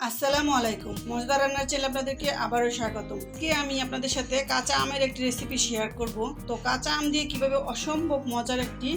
আসসালামু আলাইকুম। মজদা রান্নার চ্যানেলে আপনাদেরকে আবারও স্বাগত কি আমি আপনাদের সাথে কাঁচা আমের একটি রেসিপি শেয়ার করব। তো কাঁচা আম দিয়ে কীভাবে অসম্ভব মজার একটি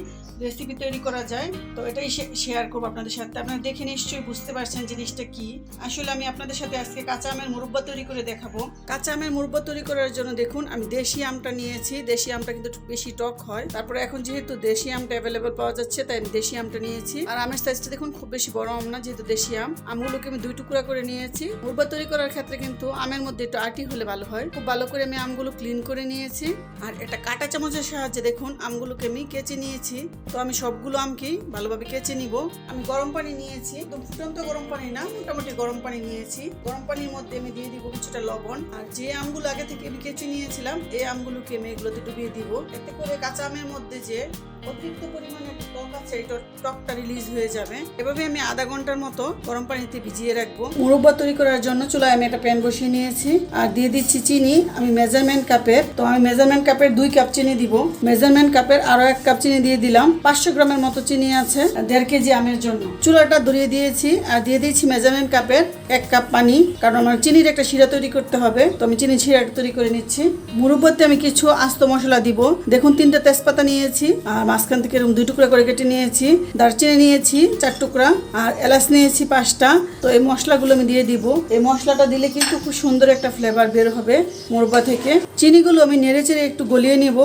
রেসিপি তৈরি করা যায়, তো এটাই শেয়ার করব আপনাদের সাথে। আপনারা দেখে নিশ্চয়ই বুঝতে পারছেন জিনিসটা কি। আসলে আমি আপনাদের সাথে আজকে কাঁচা আমের মুরব্বা তৈরি করে দেখাবো। কাঁচা আমের মুরব্বা তৈরি করার জন্য দেখুন, আমি দেশি আমটা নিয়েছি। দেশি আমটা কিন্তু বেশি টক হয়। তারপরে এখন যেহেতু দেশি আমটা অ্যাভেলেবেল পাওয়া যাচ্ছে, তাই আমি দেশি আমটা নিয়েছি। আর আমের সাইজটা দেখুন, খুব বেশি বড় আম না, যেহেতু দেশি আম। আমগুলোকে আমি দুই টুকরা করে নিয়েছি। মুরব্বা তৈরি করার ক্ষেত্রে কিন্তু আমের মধ্যে একটু আটি হলে ভালো হয়। খুব ভালো করে আমি আমগুলো ক্লিন করে নিয়েছি। আর একটা কাঁটা চামচের সাহায্যে দেখুন, আমগুলোকে আমি কেচে নিয়েছি। তো আমি সবগুলো আমকেই ভালোভাবে কেচে নিব। আমি গরম পানি নিয়েছি। একদম ফুটন্ত গরম পানি না, মোটামুটি গরম পানি নিয়েছি। গরম পানির মধ্যে আমি দিয়ে দিব কিছুটা লবণ। আর যে আমগুলো আগে থেকে আমি কেচে নিয়েছিলাম, এই আমগুলোকে আমি এগুলোতে ডুবিয়ে দিব। এতে করে কাঁচা আমের মধ্যে যে অতিরিক্ত পরিমাণে টক আছে এই টক- টকটা রিলিজ হয়ে যাবে। এভাবে আমি আধা ঘণ্টার মতো গরম পানিতে ভিজিয়ে রাখব। মুরব্বা তৈরি করার জন্য চুলায় আমি একটা প্যান বসিয়ে নিয়েছি। আর দিয়ে দিচ্ছি চিনি। আমি মেজারমেন্ট কাপের তো আমি মেজারমেন্ট কাপের দুই কাপ চিনি দিব। মেজারমেন্ট কাপের আরও এক কাপ চিনি দিয়ে দিলাম। পাঁচশো গ্রামের মতো চিনি আছে, দেড় কেজি আমের জন্য। চুলাটা ধরিয়ে দিয়েছি। আর দিয়ে দিয়েছি মেজারমেন্ট কাপের এক কাপ পানি। কারণ আমার চিনির একটা শিরা তৈরি করতে হবে, তো আমি চিনি শিরা তৈরি করে নিচ্ছি। মুরব্বতে আমি কিছু আস্ত মশলা দিব। দেখুন, তিনটা তেজপাতা নিয়েছি। আর মাঝখান থেকে এরকম দুই টুকরা করে কেটে নিয়েছি, দারচিনি নিয়েছি চার টুকরা, আর এলাচ নিয়েছি পাঁচটা। তো এই মশলাগুলো আমি দিয়ে দিব। এই মশলাটা দিলে কিন্তু খুব সুন্দর একটা ফ্লেভার বের হবে মুরব্বা থেকে। চিনিগুলো আমি নেড়ে চেড়ে একটু গলিয়ে নিব।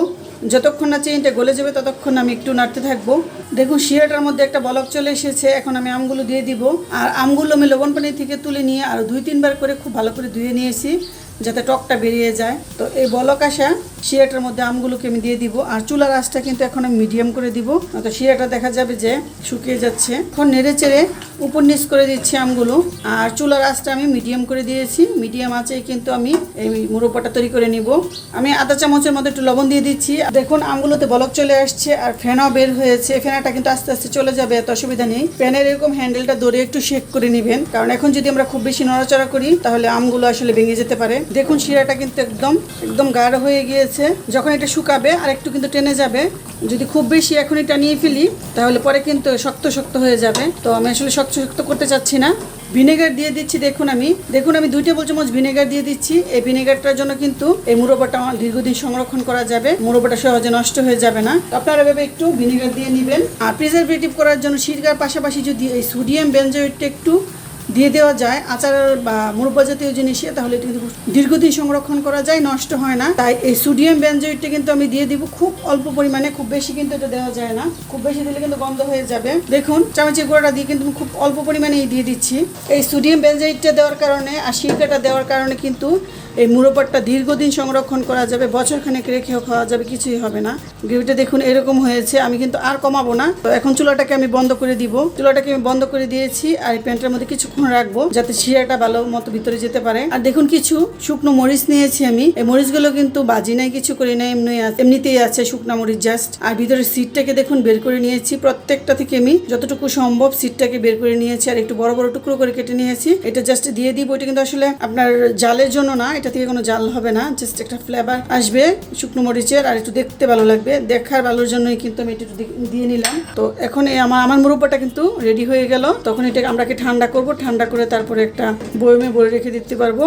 যতক্ষণ না চিনিটা গলে যাবে ততক্ষণ আমি একটু নাড়তে থাকব। দেখুন, শিরাটার মধ্যে একটা বলক চলে এসেছে, এখন আমি আমগুলো দিয়ে দিব। আর আমগুলো আমি লবণ পানি থেকে তুলে নিয়ে আর দুই তিনবার করে খুব ভালো করে ধুয়ে নিয়েছি। যাতে টকটা বেরিয়ে যায়। তো এই বলক আসা শিরাটার মধ্যে আমগুলোকে আমি দিয়ে দিব। আর চুলার আঁচটা কিন্তু এখন আমি মিডিয়াম করে দিব। তো শিরাটা দেখা যাবে যে শুকিয়ে যাচ্ছে। এখন নেড়ে চেড়ে উপর নিচ করে দিচ্ছি আমগুলো। আর চুলার আঁচটা আমি মিডিয়াম করে দিয়েছি। মিডিয়াম আঁচেই কিন্তু আমি এই মুরব্বাটা তৈরি করে নিব। আমি আধা চামচের মধ্যে একটু লবণ দিয়ে দিচ্ছি। দেখুন, আমগুলোতে বলক চলে আসছে আর ফেনাও বের হয়েছে। ফেনাটা কিন্তু আস্তে আস্তে চলে যাবে, এত অসুবিধা নেই। ফ্যানের এরকম হ্যান্ডেলটা ধরে একটু শেক করে নেবেন। কারণ এখন যদি আমরা খুব বেশি নড়াচড়া করি, তাহলে আমগুলো আসলে ভেঙে যেতে পারে। দেখুন শিরাটা কিন্তু একদম একদম গাঢ় হয়ে গিয়েছে। যখন এটা শুকাবে, আর একটু কিন্তু টেনে যাবে, যদি খুব বেশি এখন এটা নিয়ে ফেলি, তাহলে পরে কিন্তু শক্ত শক্ত হয়ে যাবে। তো আমি আসলে শক্ত শক্ত করতে চাচ্ছি না। ভিনেগার দিয়ে দিচ্ছি, দেখুন আমি। দেখুন আমি দুই টেবিল চামচ ভিনেগার দিয়ে দিচ্ছি। এই ভিনেগারটার জন্য কিন্তু এই মুরব্বাটা দীর্ঘদিন সংরক্ষণ করা যাবে। মুরব্বাটা সহজে নষ্ট হয়ে যাবে না। আপনারা এভাবে একটু ভিনেগার দিয়ে নেবেন। আর প্রিজারভেটিভ করার জন্য সিরকার পাশাপাশি যদি এই সোডিয়াম বেঞ্জয়েডটা একটু দিয়ে দেওয়া যায়। আচার বা মুরব্বা জাতীয় জিনিসে, তাহলে এটা কিন্তু দীর্ঘদিন সংরক্ষণ করা যায়, নষ্ট হয় না। তাই এই সোডিয়াম বেঞ্জয়েডটা কিন্তু আমি দিয়ে দিব। খুব অল্প পরিমাণে, খুব বেশি কিন্তু এটা দেওয়া যায় না। খুব বেশি দিলে কিন্তু গন্ধ হয়ে যাবে। দেখুন, চামচের গোড়াটা দিয়ে কিন্তু খুব অল্প পরিমাণেই দিয়ে দিচ্ছি। এই সোডিয়াম বেঞ্জয়েডটা দেওয়ার কারণে আর সিরকাটা দেওয়ার কারণে কিন্তু এই মুরব্বারটা দীর্ঘদিন সংরক্ষণ করা যাবে। বছরখানেক রেখেও খাওয়া যাবে, কিছুই হবে না। গ্রেভিটা দেখুন এরকম হয়েছে, আমি কিন্তু আর কমাবো না। তো এখন চুলাটাকে আমি বন্ধ করে দিব। চুলাটাকে আমি বন্ধ করে দিয়েছি আর এই প্যান্টের মধ্যে কিছুক্ষণ রাখব যাতে শিরাটা ভালো মতো ভিতরে যেতে পারে। আর দেখুন কিছু শুকনো মরিচ নিয়েছি আমি। এই মরিচগুলো কিন্তু বাজি নাই, কিছু করি নাই এমনি এমনিতেই আছে শুকনো মরিচ জাস্ট আর ভিতরে সিটটাকে দেখুন বের করে নিয়েছি। প্রত্যেকটা থেকে আমি যতটুকু সম্ভব সিটটাকে বের করে নিয়েছি। আর একটু বড় বড় টুকরো করে কেটে নিয়েছি। এটা জাস্ট দিয়ে দিব। এটা কিন্তু আসলে আপনার জালের জন্য না, এটা থেকে কোনো জাল হবে না। জাস্ট একটা ফ্লেভার আসবে শুকনো মরিচের। আর একটু দেখতে ভালো লাগবে। দেখার ভালোর জন্যই কিন্তু আমি একটু দিয়ে নিলাম। তো এখন আমার আমার মুরব্বাটা কিন্তু রেডি হয়ে গেল। তখন এটাকে আমরাকে ঠান্ডা করব। ঠান্ডা করে তারপরে একটা বয়মে ভরে রেখে দিতে পারব।